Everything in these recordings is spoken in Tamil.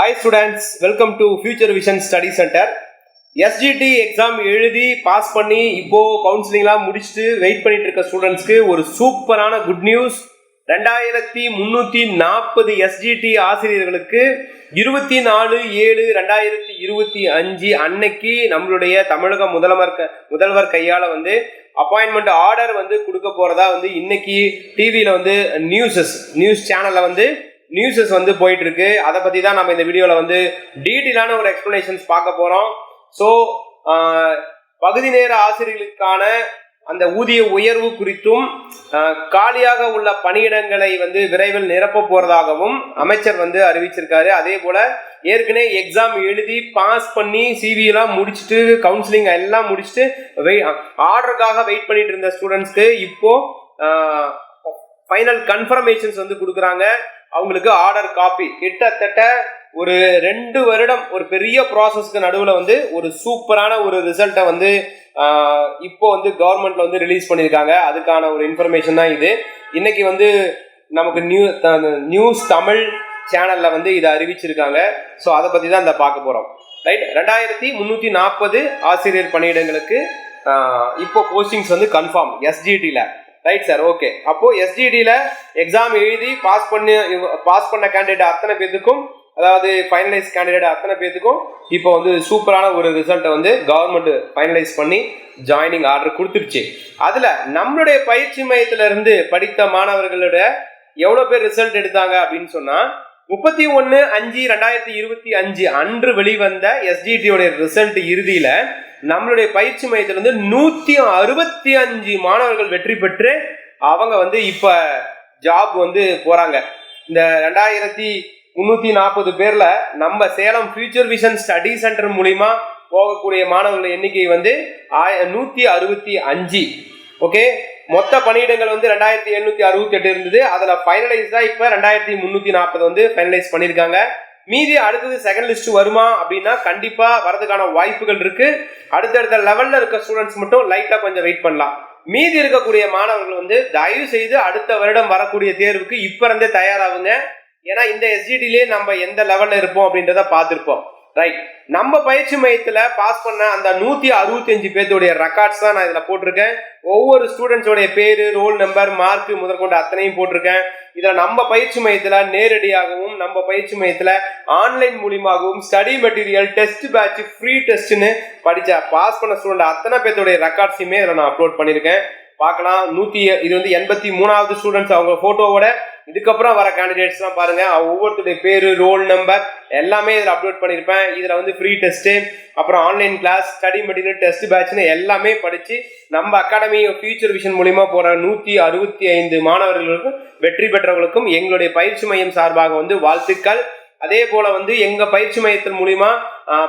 Hi students welcome to future vision study centre SGT exam எழுதி பாஸ் பண்ணி இப்போ கவுன்சிலிங்லாம் முடிச்சுட்டு வெயிட் பண்ணிட்டு இருக்க ஸ்டூடெண்ட்ஸ்க்கு ஒரு சூப்பரான குட் நியூஸ் ரெண்டாயிரத்தி முந்நூற்றி நாற்பது எஸ்ஜிடி ஆசிரியர்களுக்கு இருபத்தி நாலு ஏழு ரெண்டாயிரத்தி இருபத்தி அஞ்சு அன்னைக்கு நம்மளுடைய தமிழக முதல்வர் க- முதல்வர் கையால் வந்து அப்பாயின்மெண்ட் ஆர்டர் வந்து கொடுக்க போகிறதா வந்து இன்னைக்கு டிவியில் வந்து நியூஸஸ் நியூஸ் சேனலில் வந்து நியூஸஸ் வந்து போயிட்டு இருக்கு அதை பற்றி தான் நம்ம இந்த வீடியோவில் வந்து டீட்டெயிலான ஒரு எக்ஸ்ப்ளனேஷன்ஸ் பார்க்க போகிறோம் ஸோ பகுதி நேர ஆசிரியர்களுக்கான அந்த ஊதிய உயர்வு குறித்தும் காலியாக உள்ள பணியிடங்களை வந்து விரைவில் நிரப்ப போறதாகவும் அமைச்சர் வந்து அறிவிச்சிருக்காரு. அதே போல ஏற்கனவே எக்ஸாம் எழுதி பாஸ் பண்ணி CV எல்லாம் முடிச்சுட்டு கவுன்சிலிங் எல்லாம் முடிச்சுட்டு வெய் ஆர்டருக்காக வெயிட் பண்ணிட்டு இருந்த ஸ்டூடெண்ட்ஸ்க்கு இப்போ ஃபைனல் கன்ஃபர்மேஷன்ஸ் வந்து கொடுக்குறாங்க. அவங்களுக்கு ஆர்டர் காப்பி கிட்டத்தட்ட ஒரு ரெண்டு வருடம் ஒரு பெரிய ப்ராசஸ்க்கு நடுவில் வந்து ஒரு சூப்பரான ஒரு ரிசல்ட்டை வந்து இப்போ வந்து கவர்மெண்ட்ல வந்து ரிலீஸ் பண்ணியிருக்காங்க. அதுக்கான ஒரு இன்ஃபர்மேஷன் தான் இது. இன்னைக்கு வந்து நமக்கு நியூ நியூஸ் தமிழ் சேனலில் வந்து இதை அறிவிச்சிருக்காங்க. ஸோ அதை பற்றி தான் இந்த பார்க்க போகிறோம் ரைட் ரெண்டாயிரத்தி முந்நூற்றி நாற்பது ஆசிரியர் பணியிடங்களுக்கு இப்போ போஸ்டிங்ஸ் வந்து கன்ஃபார்ம் எஸ்ஜிடியில் ரைட் சார் ஓகே அப்போ எஸ்டிடியில் எக்ஸாம் எழுதி பாஸ் பண்ணி பாஸ் பண்ண கேண்டிடேட் அத்தனை பேத்துக்கும் அதாவது ஃபைனலைஸ் கேண்டிடேட் அத்தனை பேத்துக்கும் இப்போ வந்து சூப்பரான ஒரு ரிசல்ட்டை வந்து கவர்மெண்ட் ஃபைனலைஸ் பண்ணி ஜாயினிங் ஆர்டர் கொடுத்துருச்சு அதில் நம்மளுடைய பயிற்சி மையத்திலிருந்து படித்த மாணவர்களோட எவ்வளோ பேர் ரிசல்ட் எடுத்தாங்க அப்படின்னு சொன்னால் முப்பத்தி ஒன்று அஞ்சு ரெண்டாயிரத்தி இருபத்தி அஞ்சு அன்று வெளிவந்த எஸ்டிடியோட ரிசல்ட் இறுதியில் நம்மளுடைய பயிற்சி மையத்திலிருந்து நூற்றி அறுபத்தி அஞ்சு மாணவர்கள் வெற்றி பெற்று அவங்க வந்து இப்போ ஜாப் வந்து போகிறாங்க இந்த ரெண்டாயிரத்தி முந்நூற்றி நாற்பது பேரில் நம்ம Salem future vision study centre மூலிமா போகக்கூடிய மாணவர்கள் எண்ணிக்கை வந்து ஆய நூற்றி அறுபத்தி அஞ்சு. ஓகே மொத்த பணியிடங்கள் வந்து ரெண்டாயிரத்தி எழுநூத்தி அறுபத்தி எட்டு இருந்தது. அதில் ஃபைனலைஸ் தான் இப்போ ரெண்டாயிரத்தி முந்நூற்றி நாற்பது வந்து ஃபைனலைஸ் பண்ணியிருக்காங்க. மீதி அடுத்தது செகண்ட் லிஸ்ட் வருமா அப்படின்னா கண்டிப்பாக வரதுக்கான வாய்ப்புகள் இருக்கு. அடுத்தடுத்த லெவலில் இருக்க ஸ்டூடெண்ட்ஸ் மட்டும் லைட்டா கொஞ்சம் வெயிட் பண்ணலாம். மீதி இருக்கக்கூடிய மாணவர்கள் வந்து தயவு செய்து அடுத்த வருடம் வரக்கூடிய தேர்வுக்கு இப்போ இருந்தே தயாராகுங்க. ஏன்னா இந்த எஸ்டிடிலே நம்ம எந்த லெவலில் இருப்போம் அப்படின்றத பார்த்துருப்போம். ரைட் நம்ம பயிற்சி மையத்தில் பாஸ் பண்ண அந்த நூற்றி அறுபத்தஞ்சு பேர்த்துடைய ரெக்கார்ட்ஸ் தான் நான் இதில் போட்டிருக்கேன். ஒவ்வொரு ஸ்டூடெண்ட்ஸோடைய பேர் ரோல் நம்பர் மார்க் முதற்கொண்டு அத்தனையும் போட்டிருக்கேன். இதில் நம்ம பயிற்சி மையத்தில் நேரடியாகவும் நம்ம பயிற்சி மையத்தில் ஆன்லைன் மூலியமாகவும் study material test batch free டெஸ்ட்னு படித்த பாஸ் பண்ண ஸ்டூடெண்ட் அத்தனை பேர்த்துடைய ரெக்கார்ட்ஸையுமே இதில் நான் அப்லோட் பண்ணியிருக்கேன் பார்க்கலாம். நூற்றி இது வந்து எண்பத்தி மூணாவது ஸ்டூடெண்ட்ஸ் அவங்க ஃபோட்டோவோட இதுக்கப்புறம் வர கேண்டிடேட்ஸ்லாம் பாருங்க. ஒவ்வொருத்தருடைய பேர் ரோல் நம்பர் எல்லாமே இதில் அப்லோட் பண்ணியிருப்பேன். இதில் வந்து ஃப்ரீ டெஸ்ட்டு அப்புறம் online class study material test பேட்ச்னு எல்லாமே படித்து நம்ம அகாடமி ஃபியூச்சர் விஷன் மூலிமா போகிற நூற்றி அறுபத்தி ஐந்து மாணவர்களுக்கும் வெற்றி பெற்றவர்களுக்கும் எங்களுடைய பயிற்சி மையம் சார்பாக வந்து வாழ்த்துக்கள். அதே போல வந்து எங்க பயிற்சி மையத்தின் மூலிமா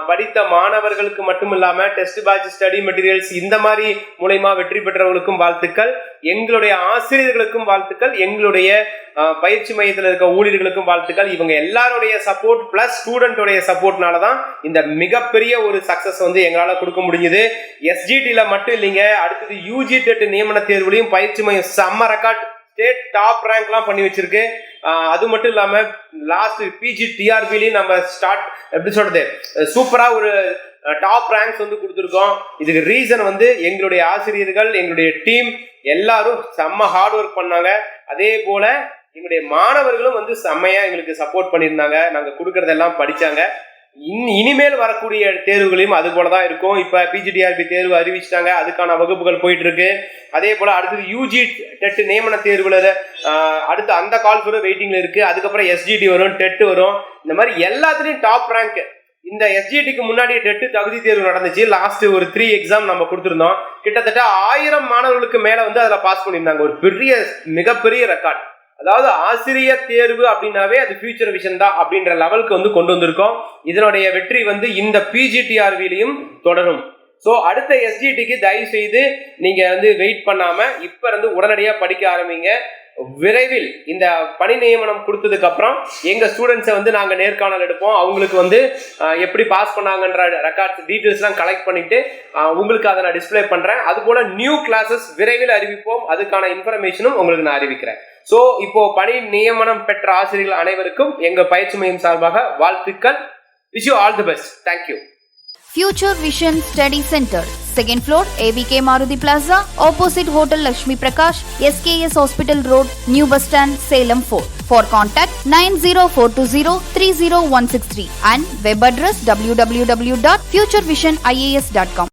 படித்த மாணவர்களுக்கு மட்டும் இல்லாம டெஸ்ட் பேட்ச் ஸ்டடி மெட்டீரியல்ஸ் இந்த மாதிரி மூலயமா வெற்றி பெற்றவர்களுக்கும் வாழ்த்துக்கள். எங்களுடைய ஆசிரியர்களுக்கும் வாழ்த்துக்கள். எங்களுடைய பயிற்சி மையத்தில் இருக்க ஊழியர்களுக்கும் வாழ்த்துக்கள். இவங்க எல்லாருடைய சப்போர்ட் பிளஸ் ஸ்டூடெண்டோடைய சப்போர்ட்னால தான் இந்த மிகப்பெரிய ஒரு சக்சஸ் வந்து எங்களால் கொடுக்க முடிஞ்சது. எஸ்ஜிடியில் மட்டும் இல்லைங்க அடுத்தது யூஜி டெட் நியமன தேர்வுலையும் பயிற்சி மையம் செம்ம ரெக்கார்ட் ஸ்டேட் டாப் ரேங்க்லாம் பண்ணி வச்சிருக்கு. அது மட்டும் இல்லாமல் லாஸ்ட் பிஜி டிஆர்பிலையும் நம்ம ஸ்டார்ட் எப்படி சொல்றது? சூப்பராக ஒரு டாப் ரேங்க்ஸ் வந்து கொடுத்துருக்கோம். இதுக்கு ரீசன் வந்து எங்களுடைய ஆசிரியர்கள் எங்களுடைய டீம் எல்லாரும் செம்ம ஹார்ட் ஒர்க் பண்ணாங்க. அதே போல எங்களுடைய மாணவர்களும் வந்து செம்மையாக எங்களுக்கு சப்போர்ட் பண்ணியிருந்தாங்க. நாங்கள் கொடுக்கறதெல்லாம் படித்தாங்க இன் இனிமேல் வரக்கூடிய தேர்வுகளையும் அது போல தான் இருக்கும். இப்போ பிஜிடிஆர்பி தேர்வு அறிவிச்சிட்டாங்க. அதுக்கான வகுப்புகள் போயிட்டு இருக்கு அதே போல அடுத்தது யூஜி டெட்டு நியமன தேர்வுல அடுத்து அந்த கால் கூட வெயிட்டிங்ல இருக்கு. அதுக்கப்புறம் எஸ்ஜிடி வரும் டெட்டு வரும். இந்த மாதிரி எல்லாத்துலயும் டாப் ரேங்க் இந்த எஸ்ஜிடிக்கு முன்னாடி டெட்டு தகுதி தேர்வு நடந்துச்சு. லாஸ்ட் ஒரு த்ரீ எக்ஸாம் நம்ம கொடுத்துருந்தோம். கிட்டத்தட்ட ஆயிரம் மாணவர்களுக்கு மேல வந்து அதில் பாஸ் பண்ணியிருந்தாங்க. ஒரு பெரிய மிகப்பெரிய ரெக்கார்ட் அதாவது ஆசிரியர் தேர்வு அப்படின்னாவே அது ஃபியூச்சர் விஷன் தான் அப்படின்ற லெவலுக்கு வந்து கொண்டு வந்திருக்கோம். இதனுடைய வெற்றி வந்து இந்த பிஜிடிஆர்விலையும் தொடரும். ஸோ அடுத்த எஸ்ஜிடிக்கு தயவு செய்து நீங்கள் வந்து வெயிட் பண்ணாமல் இப்போ இருந்து உடனடியாக படிக்க ஆரம்பிங்க. விரைவில் இந்த பணி நியமனம் கொடுத்ததுக்கு அப்புறம் எங்க ஸ்டூடெண்ட்ஸை வந்து நாங்கள் நேர்காணல் எடுப்போம். அவங்களுக்கு வந்து எப்படி பாஸ் பண்ணாங்கன்ற ரெக்கார்ட்ஸ் டீட்டெயில்ஸ்லாம் கலெக்ட் பண்ணிட்டு உங்களுக்கு அதை நான் டிஸ்ப்ளே பண்றேன். அது போல நியூ கிளாஸஸ் விரைவில் அறிவிப்போம். அதுக்கான இன்ஃபர்மேஷனும் உங்களுக்கு நான் அறிவிக்கிறேன். சோ இப்போ பணி நியமனம் பெற்ற ஆசிரியர்கள் அனைவருக்கும் எங்க பயிற்சி மையம் சார்பாக வாழ்த்துக்கள் wish you all the best thank you future vision study centre second floor AVK Maruti plaza opposite hotel Lakshmi Prakash SKS hospital road new bus stand Salem four for contact nine zero four two zero three zero one six three and web address W W W dot future vision IAS dot com